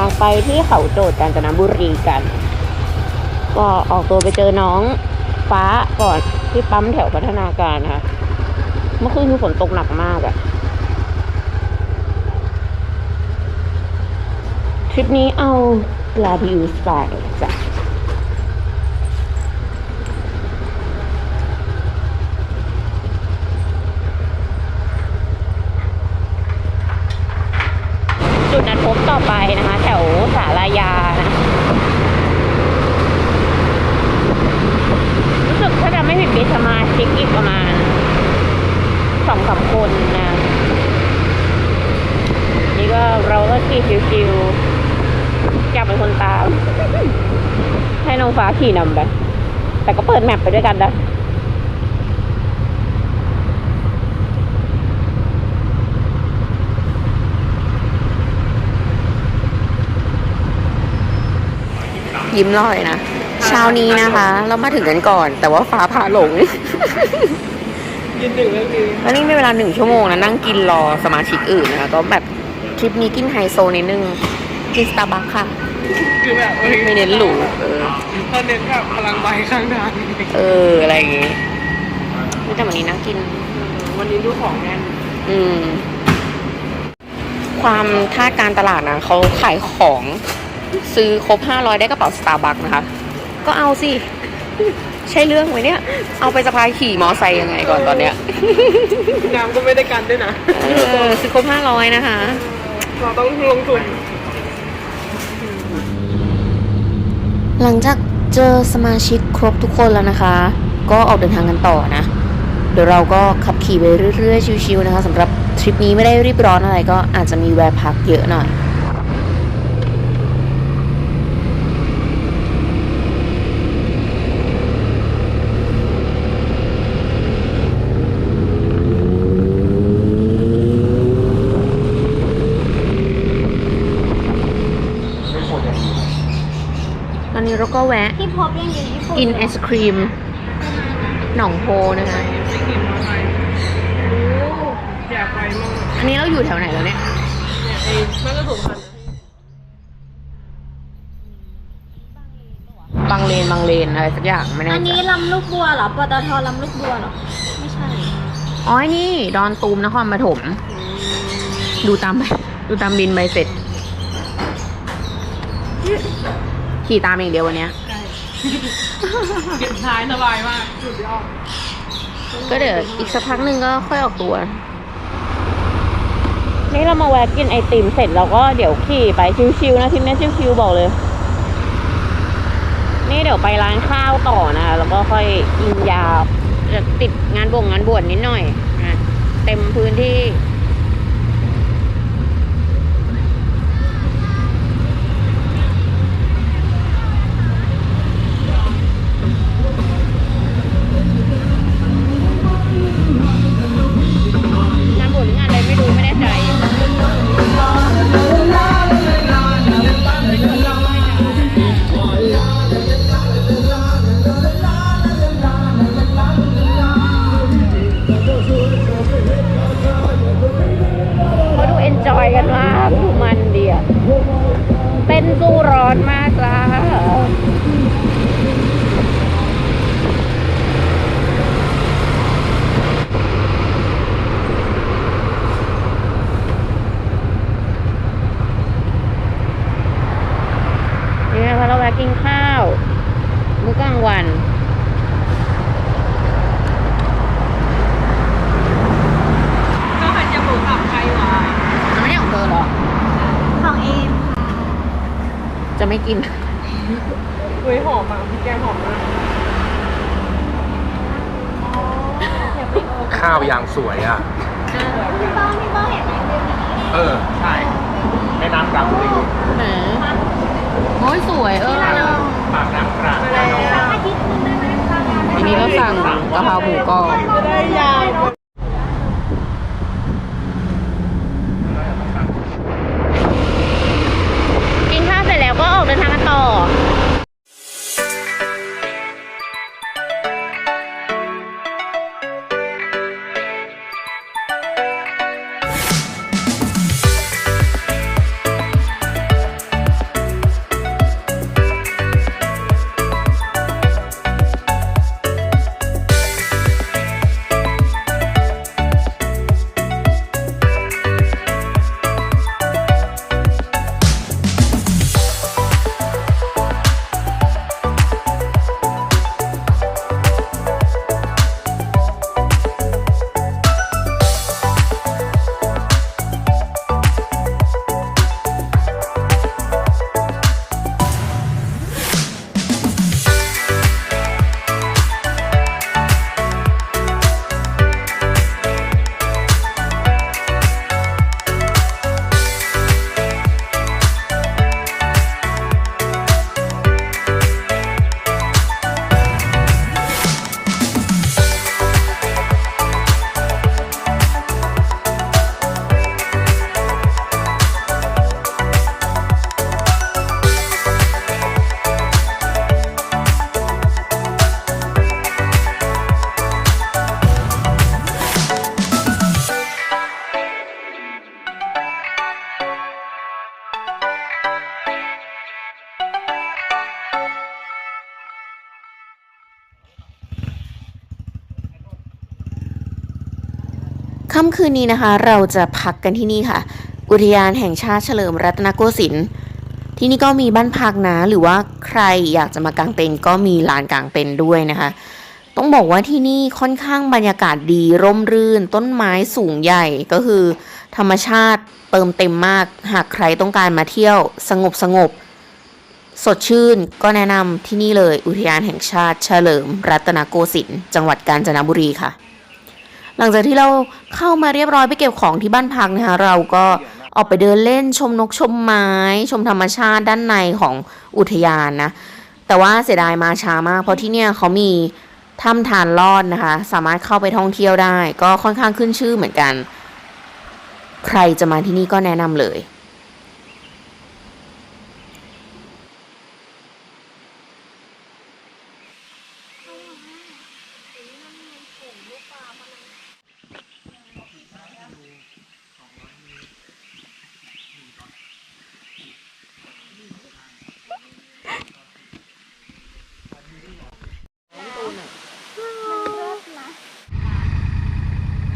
างไปที่เขาโจดกาญจนบุรีกัน ก็ออกตัวไปเจอน้องฟ้าก่อนที่ปั๊มแถวพัฒนาการค่ะ เมื่อคืนคือฝนตกหนักมากอะทริปนี้เอาลาดิวสไปจ้ะ จุดนัดพบต่อไปนะคะ แถวสารายานะ รู้สึกถ้าจะไม่ผิดมีสมาชิกอีกประมาณ สองสามคนนะ นี่ก็เราก็ขี่ชิวๆอยากเป็นคนตาม ให้น้องฟ้าขี่นำไป แต่ก็เปิดแมปไปด้วยกันนะยิ้มลอยนะ เช้านี้นะคะ เรามาถึงกันก่อน แต่ว่าฟ้าผ่าหลง ยืนหนึ่งก็คือแล้วนี่มีเวลาหนึ่งชั่วโมงนะนั่งกินรอสมาชิกอื่นนะคะก็แบบทริปนี้กินไฮโซนิดนึงกินสตาร์บัคค่ะ คือแบบเอ้ยไม่เน้นหรูเออ ตอนเน้นแบบพลังใบข้างทางเออ อะไรอย่างงี้แต่วันนี้นั่งกิน วันนี้ดูของแน่นอืม ความท่าการตลาดนะเขาขายของ ซื้อครบห้าร้อยได้กระเป๋าสตาร์บัคนะคะ ก็เอาสิ ใช่เรื่องไหมเนี่ย เอาไปสะพายขี่มอไซค์ยังไงก่อนตอนเนี้ยน้ำก็ไม่ได้กันด้วยนะ เออซื้อครบห้าร้อยนะคะ เราต้องลงทุน หลังจากเจอสมาชิกครบทุกคนแล้วนะคะ ก็ออกเดินทางกันต่อนะ เดี๋ยวเราก็ขับขี่ไปเรื่อยๆ ชิวๆนะคะสำหรับทริปนี้ไม่ได้รีบร้อนอะไรก็อาจจะมีแวะพักเยอะหน่อย ตอนนี้เรา ก็แวะที่พบยังอยู่ญี่ปุ่นกินไอศครีม หนองโพนะคะไม่กินมาไปโอ้อยากไปมากอันนี้เราอยู่แถวไหนแล้วเนี่ย เนี่ยไอ้มันก็ถูกพันบางเลนบางเลนอะไรสักอย่างไม่แน่อันใจนี้ลำลูกบัวเหรอปตทลำลูกบัวเหรอ ไม่ใช่ อ๋อนี่ ดอนตูมนครปฐมดูตามไปดูตามบินใบเสร็จ ขี่ตามอย่างเดียววันเนี้ยเก็บท้ายสบายมากสุดยอดก็เดี๋ยวอีกสักพักหนึ่งก็ค่อยออกตัว นี่เรามาแวะกินไอติมเสร็จแล้วก็เดี๋ยวขี่ไปชิวๆนะทริปนี้ชิวๆบอกเลย นี่เดี๋ยวไปร้านข้าวต่อนะแล้วก็ค่อยกินยาวจะติดงานบ่งงานบวชนิดหน่อยนะเต็มพื้นที่ ยสวยเออปากน้ำกลางระนองอาทิตย์หนึงได้ไหมทำงานได้อันนี้เราสั่งกะเพราหมูกรอบจะได้ยาว ค่ำคืนนี้นะคะ เราจะพักกันที่นี่ค่ะ อุทยานแห่งชาติเฉลิมรัตนโกสินทร์ที่นี่ก็มีบ้านพักนะ หรือว่าใครอยากจะมากางเต็นท์ก็มีลานกางเต็นท์ด้วยนะคะ ต้องบอกว่าที่นี่ค่อนข้างบรรยากาศดีร่มรื่น ต้นไม้สูงใหญ่ก็คือ ธรรมชาติเติมเต็มมาก หากใครต้องการมาเที่ยวสงบสงบสดชื่นก็แนะนำที่นี่เลยอุทยานแห่งชาติเฉลิมรัตนโกสินทร์จังหวัดกาญจนบุรีค่ะ หลังจากที่เราเข้ามาเรียบร้อยไปเก็บของที่บ้านพักนะคะ เราก็ออกไปเดินเล่นชมนกชมไม้ ชมธรรมชาติด้านในของอุทยานนะ แต่ว่าเสียดายมาช้ามาก เพราะที่เนี่ยเขามีถ้ำทานลอดนะคะ สามารถเข้าไปท่องเที่ยวได้ ก็ค่อนข้างขึ้นชื่อเหมือนกัน ใครจะมาที่นี่ก็แนะนำเลย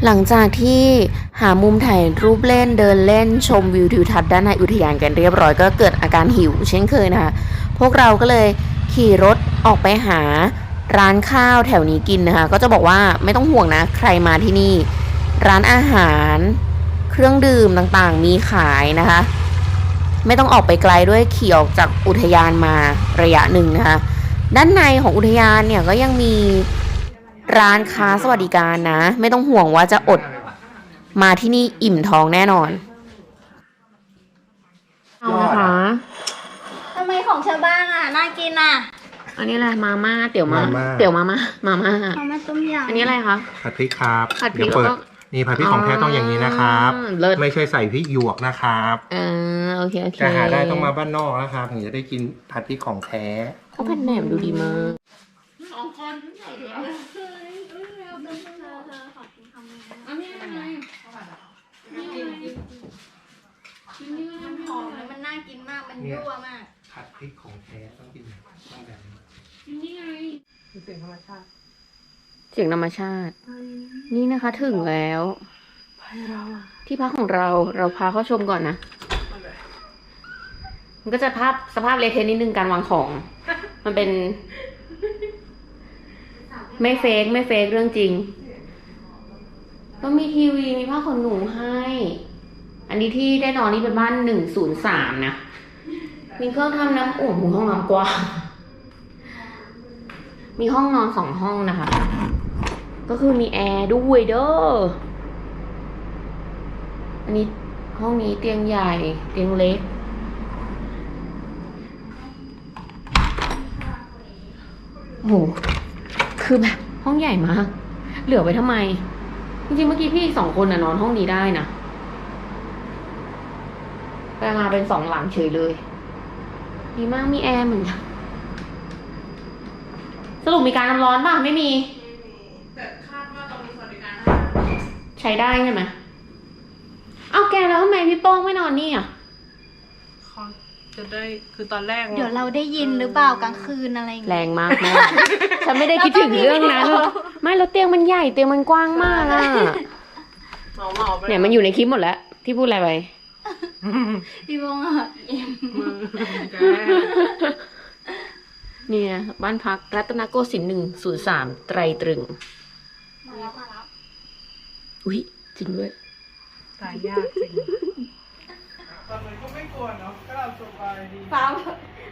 ห ลังจากที่หามุมถ่ายรูปเล่นเดินเล่นชมวิวทิวทัศน์ด้านในอุทยานกันเรียบร้อยก็เกิดอาการหิวเช่นเคยนะคะ พวกเราก็เลยขี่รถออกไปหาร้านข้าวแถวนี้กินนะคะ ก็จะบอกว่าไม่ต้องห่วงนะ ใครมาที่นี่ ร้านอาหาร เครื่องดื่มต่างๆ มีขายนะคะ ไม่ต้องออกไปไกลด้วยขี่ออกจากอุทยานมาระยะหนึ่งนะคะ ด้านในของอุทยานเนี่ยก็ยังมี ร้านค้าสวัสดิการนะ ไม่ต้องห่วงว่าจะอดมาที่นี่อิ่มท้องแน่นอน เอานะคะ ทำไมของชาวบ้านอะ น่ากินอะอันนี้อะไรมาม่าเตี๋ยวมามาม่า เตี๋ยวมาม่ามาม่าเอามาต้มยำอันนี้อะไรคะ ผัดพริกครับผัดพริกเดี๋ยวเปิดแล้วก็นี่ผัดพริกของแท้ต้องอย่างนี้นะครับ อ่าเลิศ ไม่ใช่ใส่พริกหยวกนะครับอ่าโอเคโอเคจะหาได้ต้องมาบ้านนอกนะครับถึงจะได้กินผัดพริกของแท้ เขาเป็นแหนมดูดีมาก สองคนอันนี้อะไรนี่อะไรนี่อะไรหอมแล้วมันน่ากินมาก มันยั่วมาก ผัดพริกของแท้ต้องกินต้องแบบนี้นี่ไงเสียงธรรมชาติ นี่นะคะถึงแล้วที่พักของเราเราพาเข้าชมก่อนนะ มันก็จะภาพสภาพเละเทะนิดนึงการวางของ มันเป็น ไม่เฟกไม่เฟกเรื่องจริง ก็มีทีวีมีผ้าขนหนูให้ อันนี้ที่ได้นอนนี่เป็นบ้านหนึ่งศูนย์สามนะ มีเครื่องทำน้ำอุ่นห้องน้ำกว้างมีห้องนอนสองห้องนะคะ ก็คือมีแอร์ด้วยเด้อ อันนี้ห้องนี้เตียงใหญ่ เตียงเล็ก โอ้ คือแบบห้องใหญ่มาก เหลือไว้ทำไม จริงๆ เมื่อกี้พี่อีกสองคนน่ะนอนห้องนี้ได้นะไปมาเป็นสองหลังเฉยเลย ดีมากมีแอร์เหมือนกันสรุปมีการน้ำร้อนป่ะ ไม่มี แต่คาดว่าตรงนี้สวัสดิการใช้ได้ใช่ไหมเอาแกแล้วทำไมพี่โป้งไม่นอนนี่อะเขา จะได้คือตอนแรกเดี๋ยวเราได้ยินหรือเปล่ากลางคืนอะไรอย่างแรเงี้ย งมากแม่ฉันไม่ได้คิดถึงเรื่องนั้นไม่แล้วเตียงมันใหญ่เตียงมันกว้างมากอะเหมาเหมาไปเนี่ยมันอยู่ในคลิปหมดแล้ว ที่พูดอะไรไป พี่บงอะเอ็มมือแกเนี่ย บ้านพักรัตนโกสินทร์หนึ่งศูนย์สามไตรตรึง มาแล้วมาแล้วอุ้ยจริงด้วยตายยากจริง ฟ้า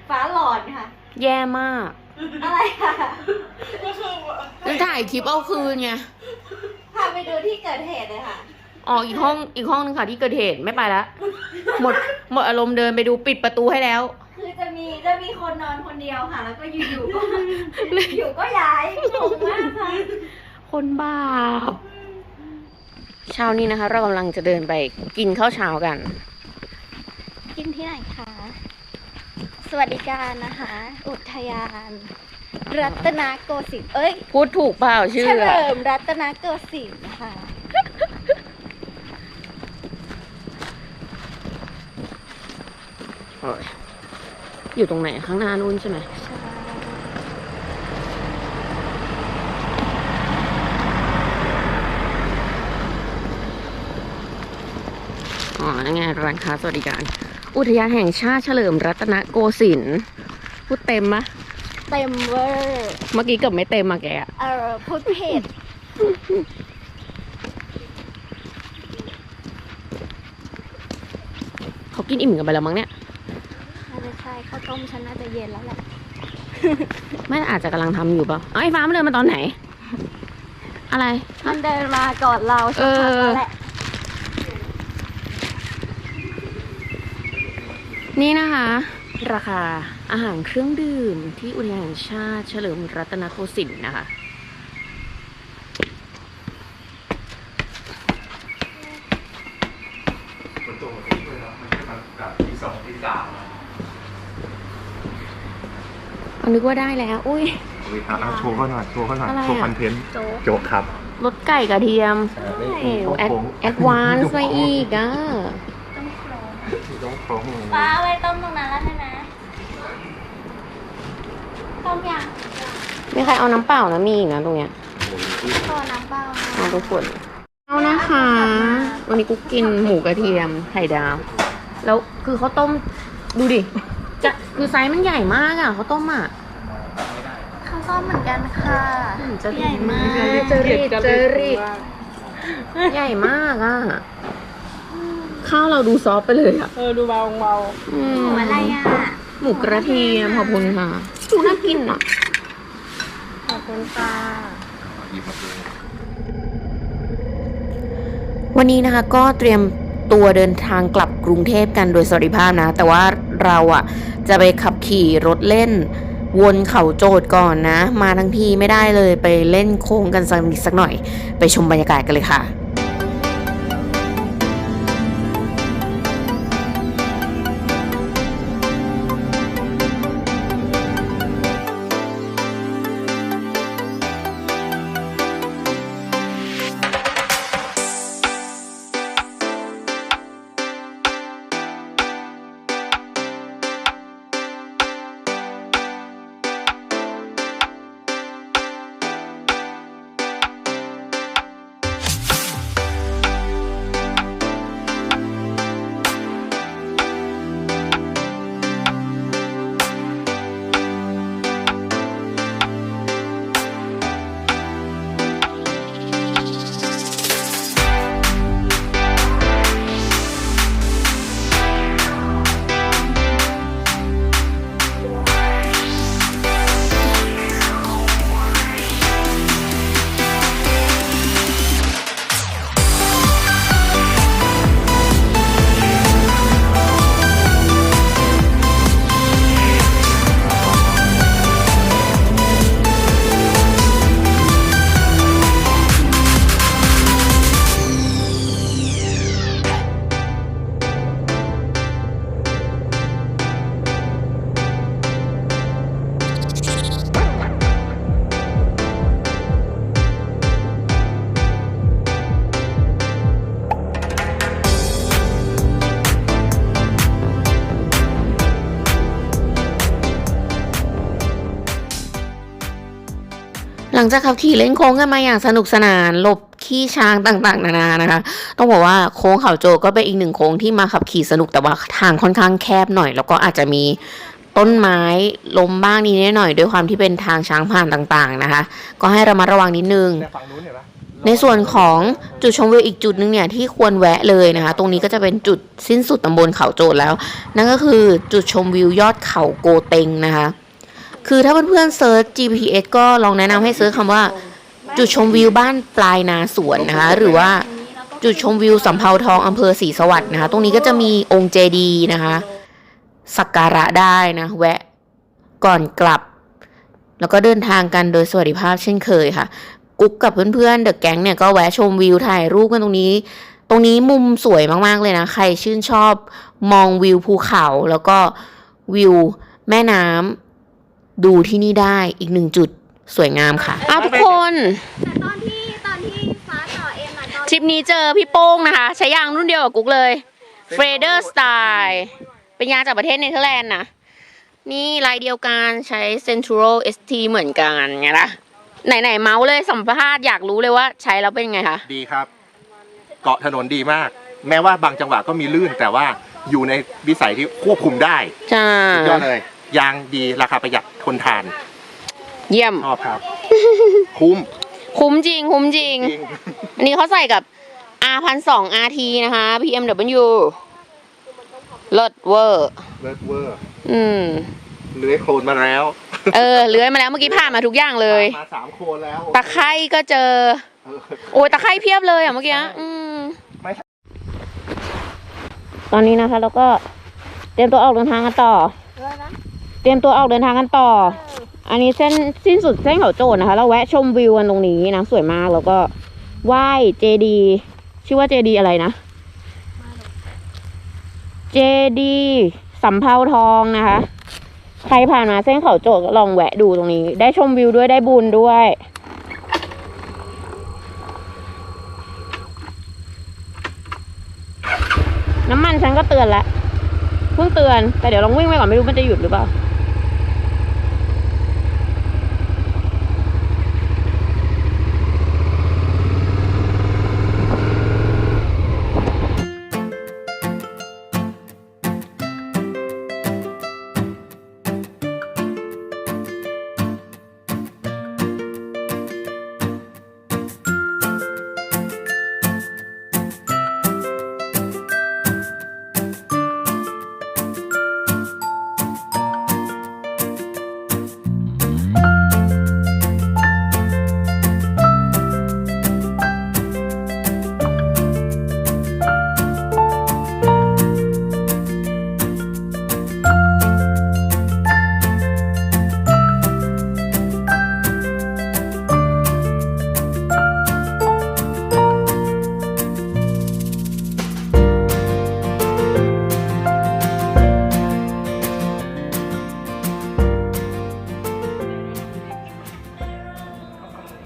ฟ้าหลอนค่ะ แย่มาก อะไรค่ะจะถ่ายคลิปเอาคืนไง พาไปดูที่เกิดเหตุเลยค่ะ ออกอีกห้องอีกห้องนึงค่ะที่เกิดเหตุไม่ไปละ หมดหมดอารมณ์เดินไปดูปิดประตูให้แล้ว คือจะมีจะมีคนนอนคนเดียวค่ะ แล้วก็อยู่ๆก็อยู่ก็ย้ายงงมากค่ะ คนบาป เช้านี้นะคะ เรากำลังจะเดินไปกินข้าวเช้ากันกิน ที่ไหนคะ สวัสดิการนะคะ อุทยาน รัตนโกสินทร์เอ้ยพูดถูกเปล่าชื่อเฉอะลิมรัตนโกสินทร์ค่ะโอ้ยอยู่ตรงไหนข้างหน้านู้นใช่ไหมใช่นั่นไงร้านค้าสวัสดิการ อุทยานแห่งชาติเฉลิมรัตนโกสินทร์พูดเต็มมะ เต็มเวอร์เมื่อกี้เกือบไม่เต็มมาแกอะเออพูดเพจเขากินอิ่มกันไปแล้วมั้งเนี่ย น่าจะใช่ข้าวต้มฉันน่าจะเย็นแล้วแหละไม่อาจจะกำลังทำอยู่เปล่าเอ้าไอ้ฟ้ามันเดินมาตอนไหน อะไร มันเดินมาก่อนเราสักพักแล้วแหละ นี่นะคะ ราคาอาหารเครื่องดื่มที่อุทยานแห่งชาติเฉลิมรัตนโกสินทร์นะคะคนตัวมันช่วยแล้วมันจะมาแบบที่สองที่สามเอานึกว่าได้แล้ว อุ้ยเอาโชว์เขาหน่อย โชว์เขาหน่อย อะไรอะโชว์คอนเทนต์โจ๊ก โจ๊กครับรสไก่กระเทียมใช่โอ้แอดแอดวานซ์ไปอีกอะ ต้มโครงโจ๊กโค้งป้าเอาไว้ต้มตรงนั้นแล้วใช่ไหมต้มยังมีใครเอาน้ำเปล่านะมีอีกนะตรงเนี้ยพอน้ำเปล่าเอาทุกคนเอานะคะ วันนี้กูกินหมูกระเทียมไข่ดาว แล้วคือเขาต้มดูดิจะคือไซส์มันใหญ่มากอะเขาต้มอะข้าวต้มเหมือนกันค่ะจะใหญ่มากจริตจริตใหญ่มากอะ ข้าวเราดูซอฟต์ไปเลยอะ เออดูเบาเบาอืมหมูอะไรอะหมูกระเทียมขอบคุณค่ะดูน่ากินอะ ขอบคุณค่ะวันนี้นะคะก็เตรียมตัวเดินทางกลับกรุงเทพกันโดยสวัสดิภาพนะ แต่ว่าเราอะจะไปขับขี่รถเล่น วนเขาโจดก่อนนะ มาทั้งทีไม่ได้เลยไปเล่นโค้งกันสักนิดสักหน่อย ไปชมบรรยากาศกันเลยค่ะ ลังจากขับขี่เล่นโค้งกันมาอย่างสนุกสนานหลบขี้ช้างต่างๆ นานานะคะ ต้องบอกว่าโค้งเขาโจก็เป็นอีกหนึ่งโค้งที่มาขับขี่สนุกแต่ว่าทางค่อนข้างแคบหน่อย แล้วก็อาจจะมีต้นไม้ล้มบ้างนิดหน่อยด้วยความที่เป็นทางช้างผ่านต่างๆนะคะ ก็ให้ระมัดระวังนิดนึงฝั่งนู้นเห็นปะในส่วนของจุดชมวิวอีกจุดหนึงเนี่ยที่ควรแวะเลยนะคะ ตรงนี้ก็จะเป็นจุดสิ้นสุดตำบลเขาโจดแล้ว นั่นก็คือจุดชมวิวยอดเขาโกเต็งนะคะ คือถ้าเพื่อนๆเซิร์ช GPS ก็ลองแนะนำให้เซิร์ชคำว่า จุดชมวิวบ้านปลายนาสวนนะคะ หรือว่าจุดชมวิวสำเภาทองอำเภอศรีสวัสดิ์นะคะ ตรงนี้ก็จะมีองค์เจดีย์นะคะสักการะได้นะ แวะก่อนกลับ แล้วก็เดินทางกันโดยสวัสดิภาพเช่นเคยค่ะ กุ๊กกับเพื่อนๆเดอะแก๊งเนี่ยก็แวะชมวิวถ่ายรูปกันตรงนี้ ตรงนี้มุมสวยมากๆเลยนะ ใครชื่นชอบมองวิวภูเขา แล้วก็วิวแม่น้ำ ดูที่นี่ได้อีกหนึ่งจุดสวยงามค่ะอ้าวทุกคน แต่ตอนที่ตอนที่ฟ้าต่อเอ็มอะตอนทริปนี้เจอพี่โป้งนะคะ ใช้ยางรุ่นเดียวกับกุ๊กเลยเฟรเดอร์สไตล์เป็นยางจากประเทศเนเธอร์แลนด์นะ นี่ลายเดียวกันใช้ Centuro ST เหมือนกันไงล่ะ ไหน ๆ เมาส์เลยสัมภาษณ์อยากรู้เลยว่าใช้แล้วเป็นไงคะ ดีครับ เกาะถนนดีมาก แม้ว่าบางจังหวะก็มีลื่นแต่ว่าอยู่ในวิสัยที่ควบคุมได้ จ้า สุดยอดเลย ยางดีราคาประหยัดทนทานเยี่ยม ชอบครับ คุ้มคุ้มจริง คุ้มจริง จริง อันนี้เขาใส่กับ R พันสอง RT นะคะ BMW เลิศเวอร์ เลิศเวอร์อืม เลื้อยโคลนมาแล้วเออเลื้อยมาแล้วเมื่อกี้ผ่านมาทุกอย่างเลย มาสามโคลนแล้วตะไคร่ก็เจอ เออ โอ้ยตะไคร่เพียบเลยอะเมื่อกี้อืมไม่ ตอนนี้นะคะเราก็เตรียมตัวออกเดินทางกันต่อ เเตรียมตัวออกเดินทางกันต่อ อันนี้เส้นสิ้นสุดเส้นเขาโจดนะคะ เราแวะชมวิวกันตรงนี้นะสวยมากแล้วก็ไหว้เจดีชื่อว่าเจดีอะไรนะ เจดีสำเภาทองนะคะ ใครผ่านมาเส้นเขาโจดก็ลองแวะดูตรงนี้ ได้ชมวิวด้วยได้บุญด้วย น้ำมันฉันก็เตือนแล้วเพิ่งเตือนแต่เดี๋ยวลองวิ่งไปก่อนไม่รู้มันจะหยุดหรือเปล่า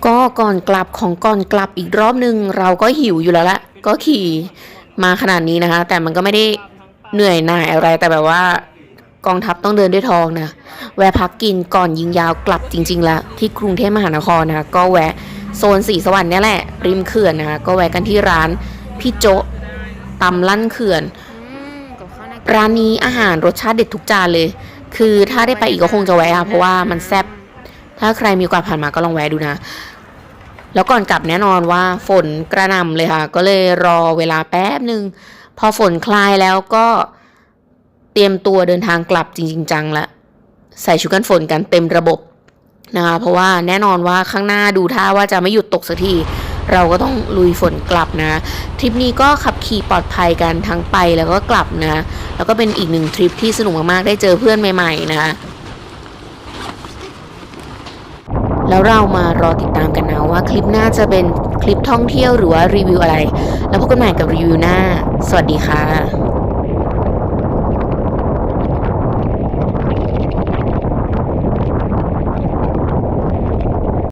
ก็ก่อนกลับของก่อนกลับอีกรอบนึง เราก็หิวอยู่แล้วละก็ขี่มาขนาดนี้นะคะ แต่มันก็ไม่ได้เหนื่อยหน่ายอะไรแต่แบบว่ากองทัพต้องเดินด้วยท้องนะแวะพักกินก่อนยิงยาวกลับจริงๆแล้วที่กรุงเทพมหานครนะคะก็แวะโซนสีสวรรค์นี่แหละ ริมเขื่อนนะคะก็แวะกันที่ร้านพี่โจะตำลั่นเขื่อน ร้านนี้อาหารรสชาติเด็ดทุกจานเลย คือถ้าได้ไปอีกก็คงจะแวะเพราะว่ามันแซ่บถ้าใครมีโอกาสผ่านมาก็ลองแวะดูนะ แล้วก่อนกลับแน่นอนว่าฝนกระหน่ำเลยค่ะ ก็เลยรอเวลาแป๊บหนึ่งพอฝนคลายแล้วก็เตรียมตัวเดินทางกลับจริง ๆ จังละใส่ชุดกันฝนกันเต็มระบบนะคะเพราะว่าแน่นอนว่าข้างหน้าดูท่าว่าจะไม่หยุดตกสักทีเราก็ต้องลุยฝนกลับนะทริปนี้ก็ขับขี่ปลอดภัยกันทั้งไปแล้วก็กลับนะแล้วก็เป็นอีกหนึ่งทริปที่สนุกมากๆได้เจอเพื่อนใหม่ๆนะคะ แล้วเรามารอติดตามกันนะว่าคลิปหน้าจะเป็นคลิปท่องเที่ยวหรือว่ารีวิวอะไร แล้วพบกันใหม่กับรีวิวหน้า สวัสดีค่ะ